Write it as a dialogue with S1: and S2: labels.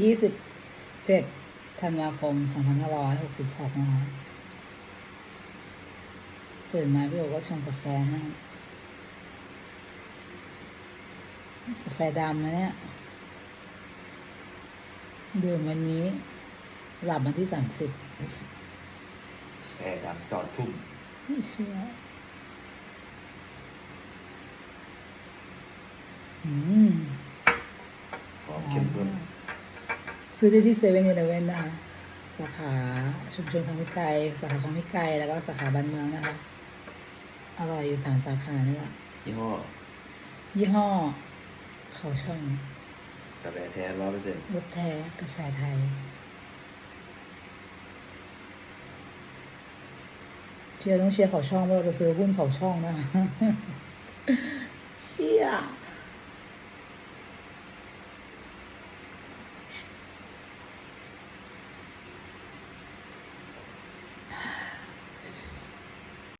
S1: ยี่สิบเจ็ดธันวาคมสองพันห้าร้อยหกสิบหกนะคะตื่นมาพี่โอก็ชงกาแฟให้กาแฟดำนะเนี่ยดื่มวันนี้ หลับวันที่สามสิบ
S2: แอร์ดับจอดทุ่ม
S1: ไม่เชื่ออืม
S2: หอมเข้มข้น
S1: ซื้อได้ที่เซเว่นอีเลเว่นนะคะ สาขาชุมชนคลองพิไกรสาขาคลองพิไกรแล้วก็สาขาบ้านเมืองนะคะ อร่อยอยู่สามสาขานี่แหละ
S2: ยี่ห้อ
S1: ยี่ห้อ เขาช่อง
S2: กาแฟแท้ร้อยเปอร์เซ็นต์
S1: รสแท้กาแฟไทยเชียร์ต้องเชียร์เขาช่องเพราะเราจะซื้อหุ้นเขาช่องนะคะเชียร์